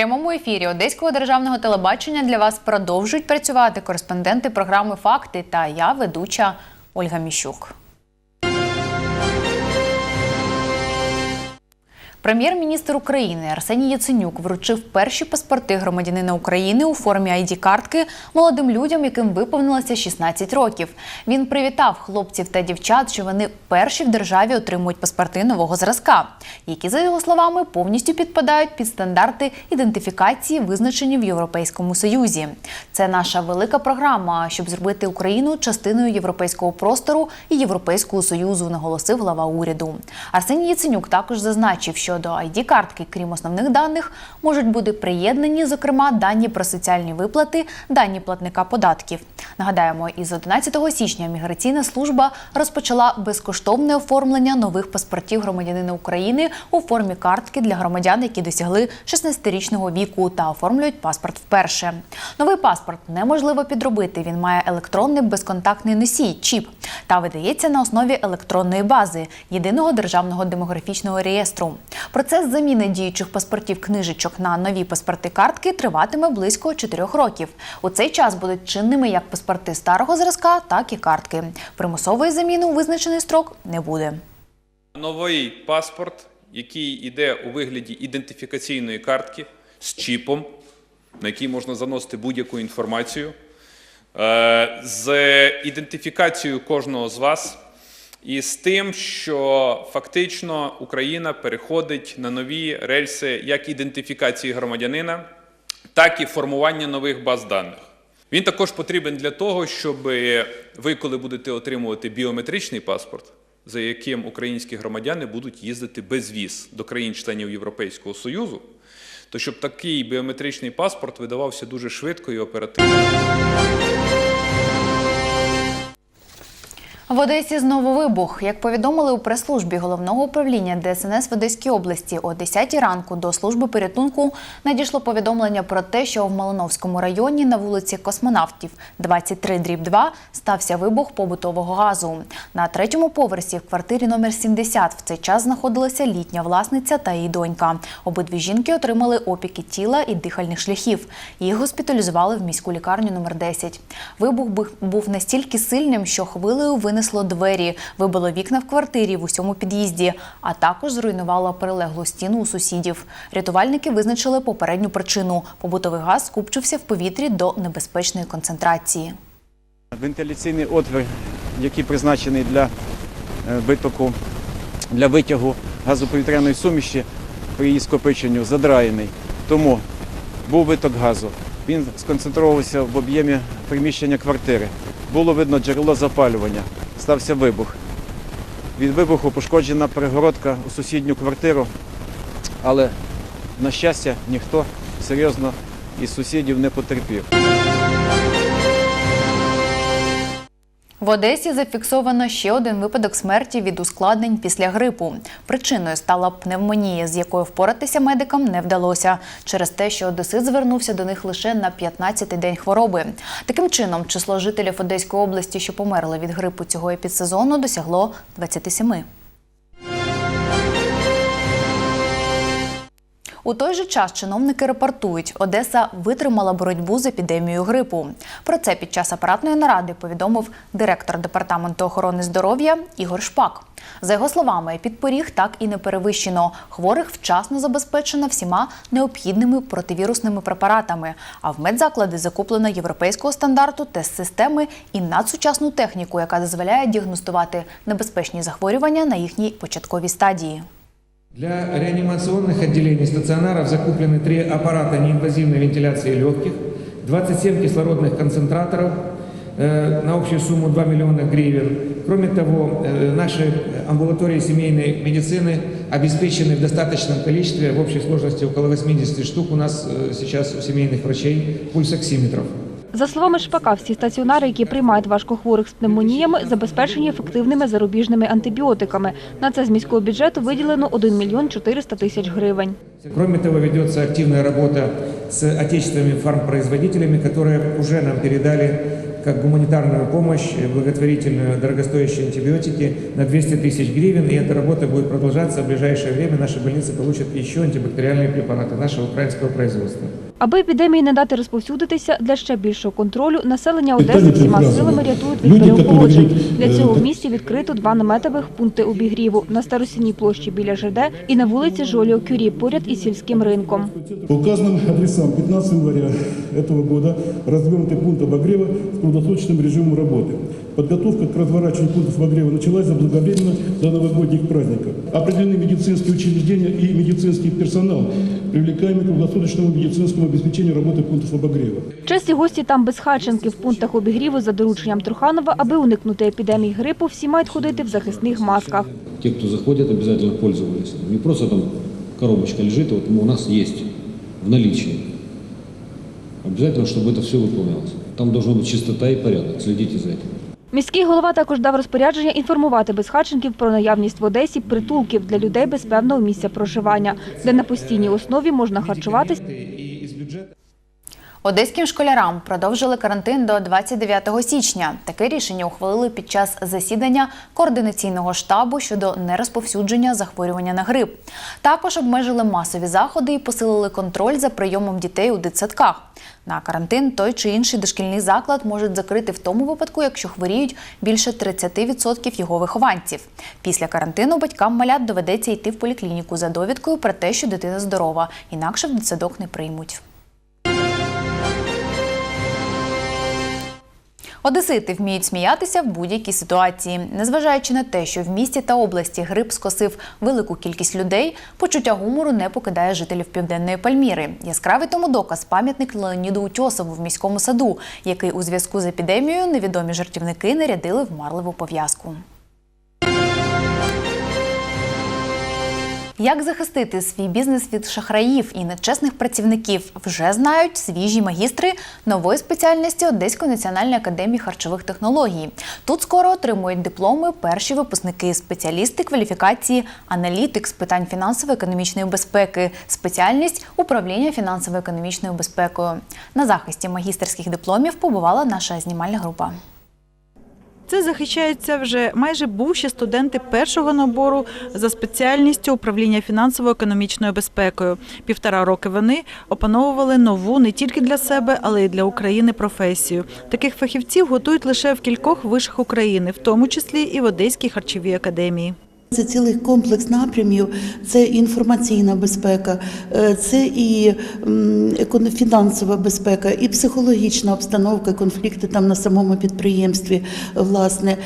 прямому ефірі Одеського державного телебачення для вас продовжують працювати кореспонденти програми Факти та я, ведуча Ольга Міщук. Прем'єр-міністр України Арсеній Яценюк вручив перші паспорти громадянина України у формі id картки молодим людям, яким виповнилося 16 років. Він привітав хлопців та дівчат, що вони перші в державі отримують паспорти нового зразка, які, за його словами, повністю підпадають під стандарти ідентифікації, визначені в Європейському Союзі. Це наша велика програма, щоб зробити Україну частиною європейського простору і Європейського союзу, наголосив глава уряду. Арсеній Яценюк також зазначив, що до id картки, крім основних даних, можуть бути приєднані, зокрема, дані про соціальні виплати, дані платника податків. Нагадаємо, із 11 січня міграційна служба розпочала безкоштовне оформлення нових паспортів громадянина України у формі картки для громадян, які досягли 16-річного віку та оформлюють паспорт вперше. Новий паспорт неможливо підробити. Він має електронний безконтактний носій чіп та видається на основі електронної бази єдиного державного демографічного реєстру. Процес заміни діючих паспортів книжечок на нові паспорти картки триватиме близько 4 років. У цей час будуть чинними як паспорти старого зразка, так і картки. Примусової заміни у визначений строк не буде. Новий паспорт, який йде у вигляді ідентифікаційної картки з чіпом, на який можна заносити будь-яку інформацію, е, з ідентифікацією кожного з вас, і з тим, що фактично Україна переходить на нові рельси як ідентифікації громадянина, так і формування нових баз даних. Він також потрібен для того, щоб ви, коли будете отримувати біометричний паспорт, за яким українські громадяни будуть їздити без віз до країн-членів Європейського Союзу, то щоб такий біометричний паспорт видавався дуже швидко і оперативно. В Одесі знову вибух. Як повідомили у прес-службі головного управління ДСНС в Одеській області, о 10 ранку до служби порятунку надійшло повідомлення про те, що в Малиновському районі на вулиці Космонавтів 23 дріб 2 стався вибух побутового газу. На третьому поверсі в квартирі номер 70 в цей час знаходилася літня власниця та її донька. Обидві жінки отримали опіки тіла і дихальних шляхів. Їх госпіталізували в міську лікарню номер 10. Вибух був настільки сильним, що хвилею винесло двері, вибило вікна в квартирі в усьому під'їзді, а також зруйнувало прилеглу стіну у сусідів. Рятувальники визначили попередню причину. Побутовий газ скупчився в повітрі до небезпечної концентрації. Вентиляційний отвір, який призначений для е, витоку, для витягу газоповітряної суміші при її скопиченню, задраєний. Тому був виток газу. Він сконцентрувався в об'ємі приміщення квартири. Було видно джерело запалювання. Стався вибух. Від вибуху пошкоджена перегородка у сусідню квартиру, але, на щастя, ніхто серйозно із сусідів не потерпів. В Одесі зафіксовано ще один випадок смерті від ускладнень після грипу. Причиною стала пневмонія, з якою впоратися медикам не вдалося через те, що Одесит звернувся до них лише на 15-й день хвороби. Таким чином, число жителів Одеської області, що померли від грипу цього епідсезону, досягло 27. У той же час чиновники репортують, Одеса витримала боротьбу з епідемією грипу. Про це під час апаратної наради повідомив директор департаменту охорони здоров'я Ігор Шпак. За його словами, підпоріг так і не перевищено. Хворих вчасно забезпечено всіма необхідними противірусними препаратами. А в медзаклади закуплено європейського стандарту тест-системи і надсучасну техніку, яка дозволяє діагностувати небезпечні захворювання на їхній початковій стадії. Для реанимационных отделений стационаров закуплены три аппарата неинвазивной вентиляции легких, 27 кислородных концентраторов э, на общую сумму 2 миллиона гривен. Кроме того, э, наши амбулатории семейной медицины обеспечены в достаточном количестве, в общей сложности около 80 штук у нас э, сейчас у семейных врачей пульсоксиметров. За словами Шпака, всі стаціонари, які приймають важкохворих з пневмоніями, забезпечені ефективними зарубіжними антибіотиками. На це з міського бюджету виділено 1 мільйон 400 тисяч гривень. Кроме того, ведется активная работа с отечественными фармпроизводителями, которые уже нам передали как гуманитарную помощь, э, благотворительную, дорогостоящие антибиотики на 200 тысяч гривен. И эта работа будет продолжаться. В ближайшее время наши больницы получат еще антибактериальные препараты нашего украинского производства. Аби епідемії не дати розповсюдитися, для ще більшого контролю населення Одеси Питання всіма прекрасне. силами рятують від Люди, переохолоджень. які, Для е, цього в так- місті відкрито два наметових пункти обігріву на Старосінній площі біля ЖД і на вулиці Жоліо Кюрі поряд із сільським ринком. По указанным адресам 15 января этого года развернуты пункты обогрева с круглосуточным режимом работы. Подготовка к разворачиванию пунктов обогрева началась заблаговременно до новогодних праздников. Определены медицинские учреждения и медицинский персонал, привлекаемый к круглосуточному медицинскому обеспечению работы пунктов обогрева. Честі гості там безхатченки в пунктах обігріву за дорученням Труханова, аби уникнути епідемії грипу, всі мають ходити в захисних масках. те, кто заходит, обязательно пользовались. Не просто там коробочка лежит, а вот у нас есть в наличии. Обязательно, чтобы это все выполнялось. Там должна быть чистота и порядок. Следите за этим. Міський голова також дав розпорядження інформувати безхатченків про наявність в Одесі притулків для людей без певного місця проживання, де на постійній основі можна харчуватись И из бюджета Одеським школярам продовжили карантин до 29 січня. Таке рішення ухвалили під час засідання координаційного штабу щодо нерозповсюдження захворювання на грип. Також обмежили масові заходи і посилили контроль за прийомом дітей у дитсадках. На карантин той чи інший дошкільний заклад можуть закрити в тому випадку, якщо хворіють більше 30% його вихованців. Після карантину батькам малят доведеться йти в поліклініку за довідкою про те, що дитина здорова, інакше в дитсадок не приймуть. Одесити вміють сміятися в будь-якій ситуації. Незважаючи на те, що в місті та області грип скосив велику кількість людей, почуття гумору не покидає жителів південної Пальміри. Яскравий тому доказ пам'ятник Леоніду Утьосову в міському саду, який у зв'язку з епідемією невідомі жартівники нарядили в марливу пов'язку. Як захистити свій бізнес від шахраїв і нечесних працівників, вже знають свіжі магістри нової спеціальності Одеської національної академії харчових технологій. Тут скоро отримують дипломи перші випускники, спеціалісти кваліфікації, аналітик з питань фінансово-економічної безпеки, спеціальність управління фінансово-економічною безпекою. На захисті магістерських дипломів побувала наша знімальна група. Це захищаються вже майже бувші студенти першого набору за спеціальністю управління фінансово-економічною безпекою. Півтора роки вони опановували нову не тільки для себе, але й для України професію. Таких фахівців готують лише в кількох вишах України, в тому числі і в Одеській харчовій академії. Це цілий комплекс напрямів, це інформаційна безпека, е, це і фінансова безпека, і психологічна обстановка, конфлікти там на самому підприємстві. Власне,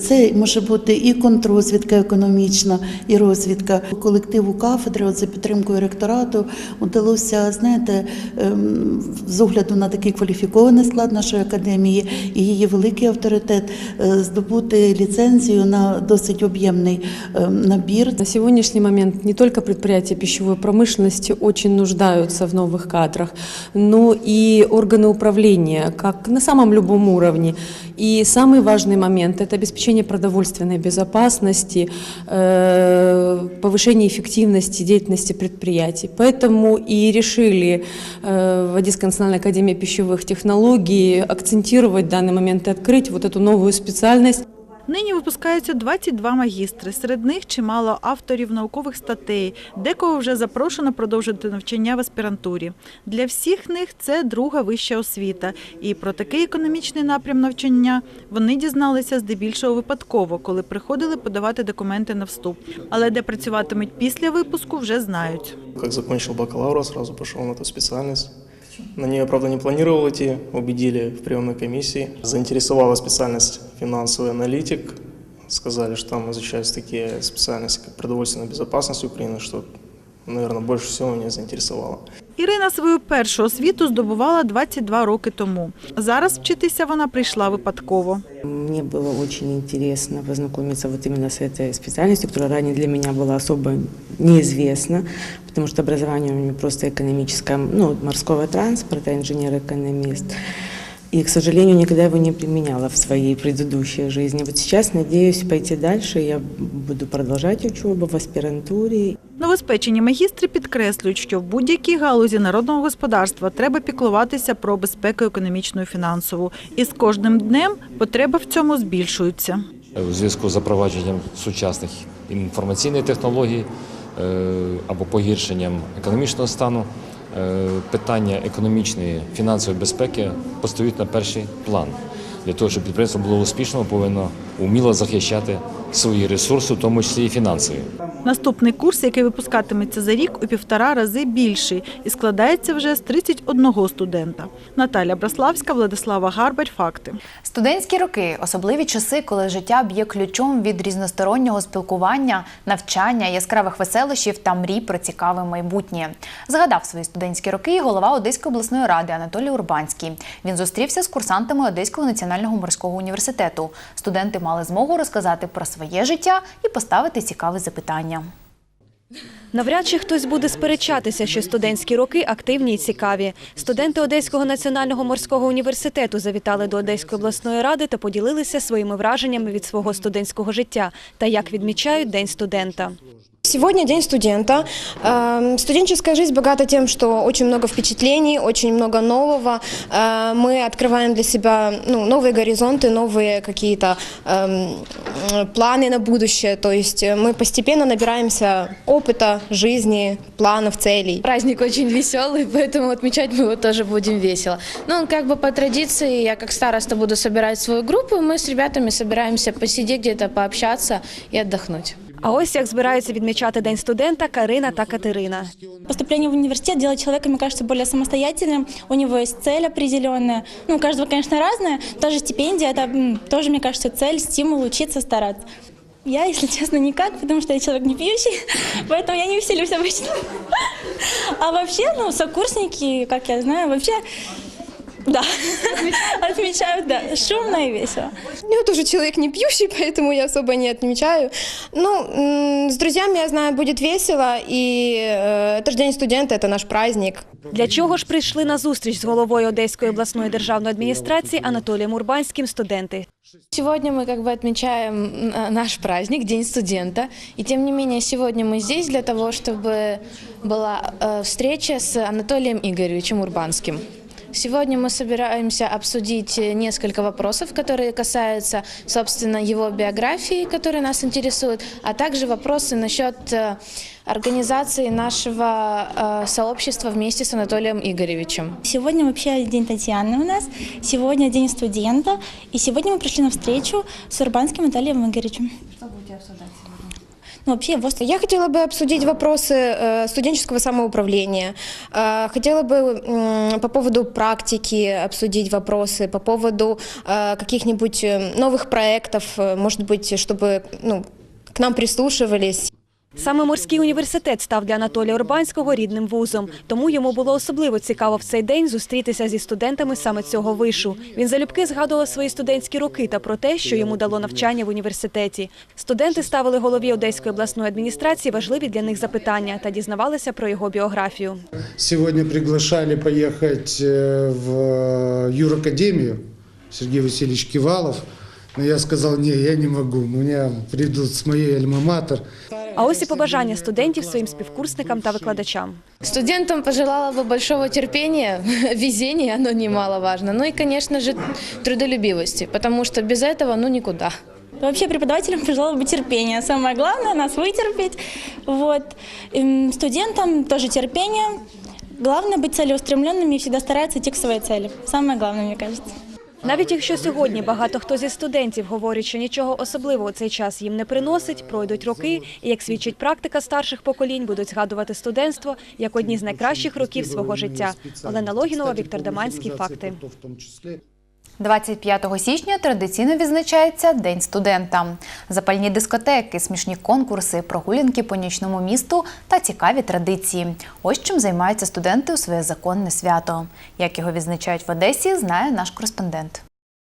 це може бути і контррозвідка економічна, і розвідка колективу кафедри. За підтримкою ректорату вдалося, знаєте, ем, з огляду на такий кваліфікований склад нашої академії і її великий авторитет е, здобути ліцензію на досить об'ємний набір. На сегодняшний момент не только предприятия пищевой промышленности очень нуждаются в новых кадрах, но и органы управления, как на самом любом уровне. И самый важный момент – это обеспечение продовольственной безопасности, э, повышение эффективности деятельности предприятий. Поэтому и решили э, в Одесской национальной академии пищевых технологий акцентировать в данный момент и открыть вот эту новую специальность. Нині випускаються 22 магістри. Серед них чимало авторів наукових статей. Декого вже запрошено продовжити навчання в аспірантурі. Для всіх них це друга вища освіта. І про такий економічний напрям навчання вони дізналися здебільшого випадково, коли приходили подавати документи на вступ. Але де працюватимуть після випуску, вже знають. Как закончил бакалавра, сразу пошел на эту специальность. На нее, правда, не планировал идти, убедили в приемной комиссии. Заинтересовала специальность финансовый аналитик. Сказали, что там изучаются такие специальности, как продовольственная безопасность Украины, что, наверное, больше всего меня заинтересовало. Ірина свою першу освіту здобувала 22 роки тому. Зараз вчитися вона прийшла випадково. Мне было очень интересно познакомиться вот именно с этой специальностью, которая ранее для меня была особо неизвестна, потому что образование у меня просто экономическое, ну, морского транспорта, инженер-экономист. И, к сожалению, никогда его не применяла в своей предыдущей жизни. Вот сейчас надеюсь пойти дальше, я буду продолжать учебу в аспирантуре. Новоспечені магістри підкреслюють, що в будь-якій галузі народного господарства треба піклуватися про безпеку економічну і фінансову. І з кожним днем потреба в цьому збільшується. у зв'язку з запровадженням сучасних інформаційних технологій е, або погіршенням економічного стану, е, питання економічної фінансової безпеки постають на перший план. Для того, щоб підприємство було успішним, повинно уміло захищати свої ресурси, в тому числі і фінансові. Наступний курс, який випускатиметься за рік, у півтора рази більший і складається вже з 31 студента. Наталя Браславська, Владислава Гарбарь. Факти. Студентські роки особливі часи, коли життя б'є ключом від різностороннього спілкування, навчання, яскравих веселощів та мрій про цікаве майбутнє. Згадав свої студентські роки голова Одеської обласної ради Анатолій Урбанський. Він зустрівся з курсантами Одеського національного морського університету. Студенти мали змогу розказати про своє життя і поставити цікаві запитання. Навряд чи хтось буде сперечатися, що студентські роки активні і цікаві. Студенти Одеського національного морського університету завітали до Одеської обласної ради та поділилися своїми враженнями від свого студентського життя та як відмічають День студента. Сегодня День студента. Эм, Студенческая жизнь богата тем, что очень много впечатлений, очень много нового. Э, Мы открываем для себя ну, новые горизонты, новые какие-то эм, планы на будущее. То есть э, мы постепенно набираемся опыта, жизни, планов, целей. Праздник очень веселый, поэтому отмечать мы его тоже будем весело. Ну, как бы по традиции, я как староста буду собирать свою группу, мы с ребятами собираемся посидеть где-то, пообщаться и отдохнуть. А ось як збираються відмічати День студента Карина та Катерина. Поступление в университет делает человека, мне кажется, более самостоятельным. У него есть цель определенная. Ну, у каждого, конечно, разная. Тоже стипендия, это м, тоже, мне кажется, цель, стимул учиться, стараться. Я, если честно, никак, потому что я человек не пьющий, поэтому я не веселюсь обычно. А вообще, ну, сокурсники, как я знаю, вообще, да, отмечают, да, шумно и весело. Я тоже человек не пьющий, поэтому я особо не отмечаю. Ну, м, с друзьями, я знаю, будет весело, и э, это же День студента, это наш праздник. Для чого ж прийшли на зустріч з головою Одеської обласної державної адміністрації Анатолієм Урбанським студенти? Сегодня мы как бы отмечаем м, наш праздник, День студента. И тем не менее, сегодня мы здесь для того, чтобы была э, встреча с Анатолием Игоревичем Урбанским. Сегодня мы собираемся обсудить э, несколько вопросов, которые касаются, собственно, его биографии, которые нас интересуют, а также вопросы насчет э, организации нашего э, сообщества вместе с Анатолием Игоревичем. Сегодня вообще День Татьяны у нас, сегодня День студента, и сегодня мы пришли на встречу с Урбанским Анатолием Игоревичем. Что будете обсуждать Ну, вообще, его Я хотела бы обсудить вопросы э, студенческого самоуправления. Э, Хотела бы м, по поводу практики обсудить вопросы, по поводу э, каких-нибудь э, новых проектов, э, может быть, чтобы ну, к нам прислушивались. Саме морський університет став для Анатолія Урбанського рідним вузом. Тому йому було особливо цікаво в цей день зустрітися зі студентами саме цього вишу. Він залюбки згадував свої студентські роки та про те, що йому дало навчання в університеті. Студенти ставили голові Одеської обласної адміністрації важливі для них запитання та дізнавалися про його біографію. Сегодня приглашали поехать э, в юракадемию Сергей Васильевич Кивалов. Но я сказал, не, я не могу, меня придут с моей альма-матер. А ось і побажання студентів своїм співкурсникам та викладачам. Студентам пожелала бы большого терпения, везения, оно немаловажно. Ну и, конечно же, трудолюбивости, потому что без этого, ну, никуда. Вообще преподавателям пожелала бы терпения. Самое главное нас вытерпеть. Вот. Эм, Студентам тоже терпение. Главное быть целеустремленными и всегда стараться идти к своей цели. Самое главное, мне кажется. Навіть якщо сьогодні багато хто зі студентів говорить, що нічого особливого цей час їм не приносить, пройдуть роки, і як свідчить практика старших поколінь, будуть згадувати студентство як одні з найкращих років свого життя. Олена Логінова, Віктор Даманський. Факти. 25 січня традиційно відзначається День студента. Запальні дискотеки, смішні конкурси, прогулянки по нічному місту та цікаві традиції. Ось чим займаються студенти у своє законне свято. Як його відзначають в Одесі, знає наш кореспондент.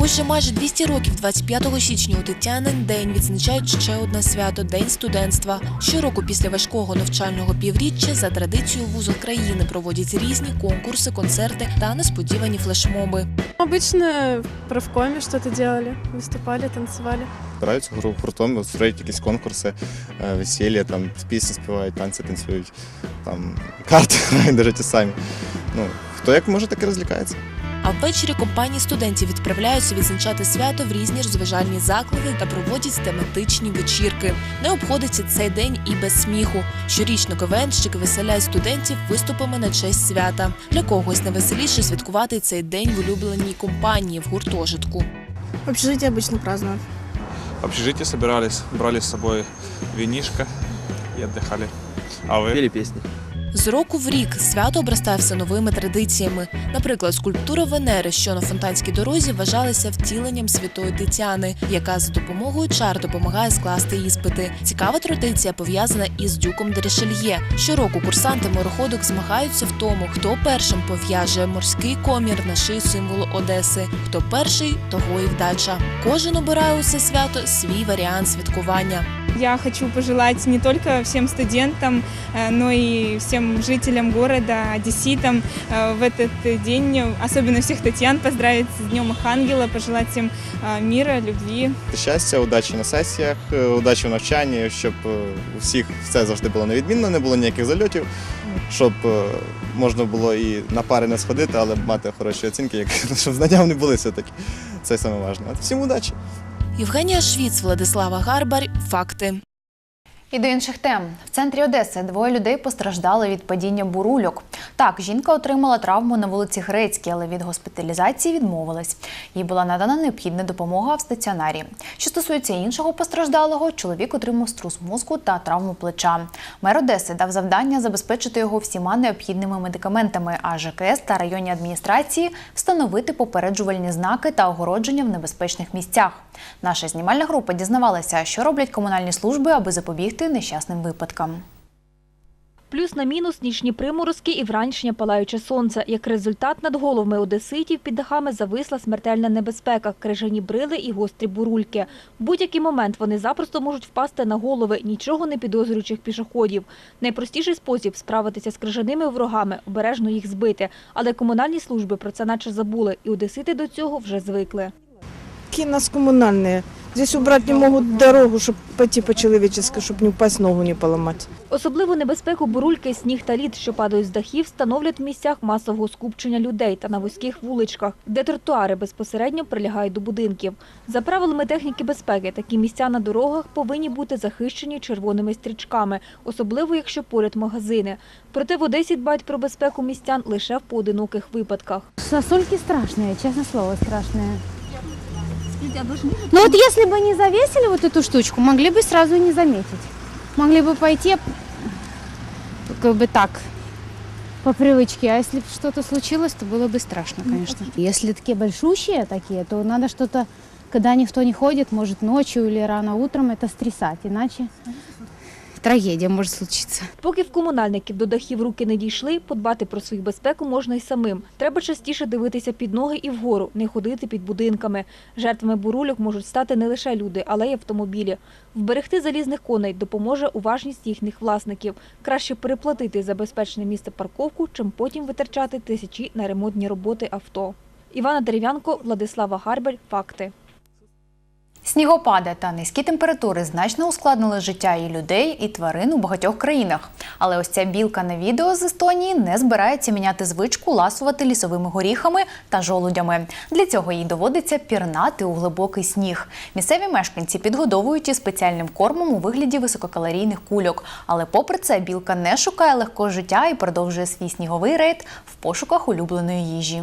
Ось майже 200 років 25 січня у Тетянин день відзначають ще одне свято День студентства. Щороку після важкого навчального півріччя за традицією вузу країни проводять різні конкурси, концерти та несподівані флешмоби. Обычно в правкоме что-то делали, выступали, танцевали. гуртом, устроюють якісь конкурси, е, весілля, там пісні співають, танці танцюють, там карти грають навіть ті самі. Ну, хто як може, так і розлікається. А ввечері компанії студентів відправляються відзначати свято в різні розважальні заклади та проводять тематичні вечірки. Не обходиться цей день і без сміху. Щорічно КВНщики веселяють студентів виступами на честь свята. Для когось найвеселіше святкувати цей день в улюбленій компанії в гуртожитку. В общежитии обычно празднуют. В общежитии собирались, брали с собой винишко и отдыхали. А вы? Пели песни. З року в рік свято обростає новими традиціями. Наприклад, скульптура Венери, що на фонтанській дорозі, вважалася втіленням святої Тетяни, яка за допомогою чар допомагає скласти іспити. Цікава традиція пов'язана із дюком де Ришельє. Щороку курсанти мореходок змагаються в тому, хто першим пов'яже морський комір на шию символу Одеси. Хто перший, того і вдача. Кожен обирає у це свято свій варіант святкування. Я хочу пожелать не только всем студентам, э, но и всем жителям города, одесситам э, в этот день, особенно всех Татьян, поздравить с Днем их ангела, пожелать им э, мира, любви. Щастя, удачі на сесіях, е, удачі в навчанні, щоб е, у всіх все завжди було невідмінно, не було ніяких зальотів, щоб е, можна було і на пари не сходити, але мати хороші оцінки, як, щоб знання не були все-таки. Це саме важливо. Всім удачі! Євгенія Швіц, Владислава Гарбар. Факти. І до інших тем в центрі Одеси двоє людей постраждали від падіння бурульок. Так, жінка отримала травму на вулиці Грецькій, але від госпіталізації відмовилась. Їй була надана необхідна допомога в стаціонарі. Що стосується іншого постраждалого, чоловік отримав струс мозку та травму плеча. Мер Одеси дав завдання забезпечити його всіма необхідними медикаментами, а ЖКС та районні адміністрації встановити попереджувальні знаки та огородження в небезпечних місцях. Наша знімальна група дізнавалася, що роблять комунальні служби, аби запобігти нещасним випадкам. Плюс на мінус нічні приморозки і вранішнє палаюче сонце. Як результат, над головами одеситів під дахами зависла смертельна небезпека, крижані брили і гострі бурульки. В будь-який момент вони запросто можуть впасти на голови нічого не підозрюючих пішоходів. Найпростіший спосіб справитися з крижаними ворогами – обережно їх збити. Але комунальні служби про це наче забули, і одесити до цього вже звикли. У нас коммунальные? Здесь убрать не могут дорогу, чтобы пойти по-человечески, чтобы не упасть, ногу не поломать. Особливу небезпеку бурульки, сніг та лід, що падають з дахів, становлять в місцях масового скупчення людей та на вузьких вуличках, де тротуари безпосередньо прилягають до будинків. За правилами техніки безпеки, такі місця на дорогах повинні бути захищені червоними стрічками, особливо якщо поряд магазини. Проте в Одесі дбають про безпеку містян лише в поодиноких випадках. Сосульки страшные, честное слово, Страшные. Ну вот если бы не завесили вот эту штучку, могли бы сразу не заметить. Могли бы пойти как бы так, по привычке. А если бы что-то случилось, то было бы страшно, конечно. Если такие большущие такие, то надо что-то, когда никто не ходит, может ночью или рано утром, это стрясать, иначе трагедия может случиться. Поки в комунальників до дахів руки не дійшли, подбати про свою безпеку можна й самим. Треба частіше дивитися під ноги і вгору, не ходити під будинками. Жертвами бурульок можуть стати не лише люди, але й автомобілі. Вберегти залізних коней допоможе уважність їхніх власників. Краще переплатити за безпечне місце парковку, чим потім витрачати тисячі на ремонтні роботи авто. Івана Дерев'янко, Владислава Гарбель. Факти. Снігопади та низькі температури значно ускладнили життя і людей, і тварин у багатьох країнах. Але ось ця білка на відео з Естонії не збирається міняти звичку ласувати лісовими горіхами та жолудями. Для цього їй доводиться пірнати у глибокий сніг. Місцеві мешканці підгодовують її спеціальним кормом у вигляді висококалорійних кульок. Але попри це білка не шукає легкого життя і продовжує свій сніговий рейд в пошуках улюбленої їжі.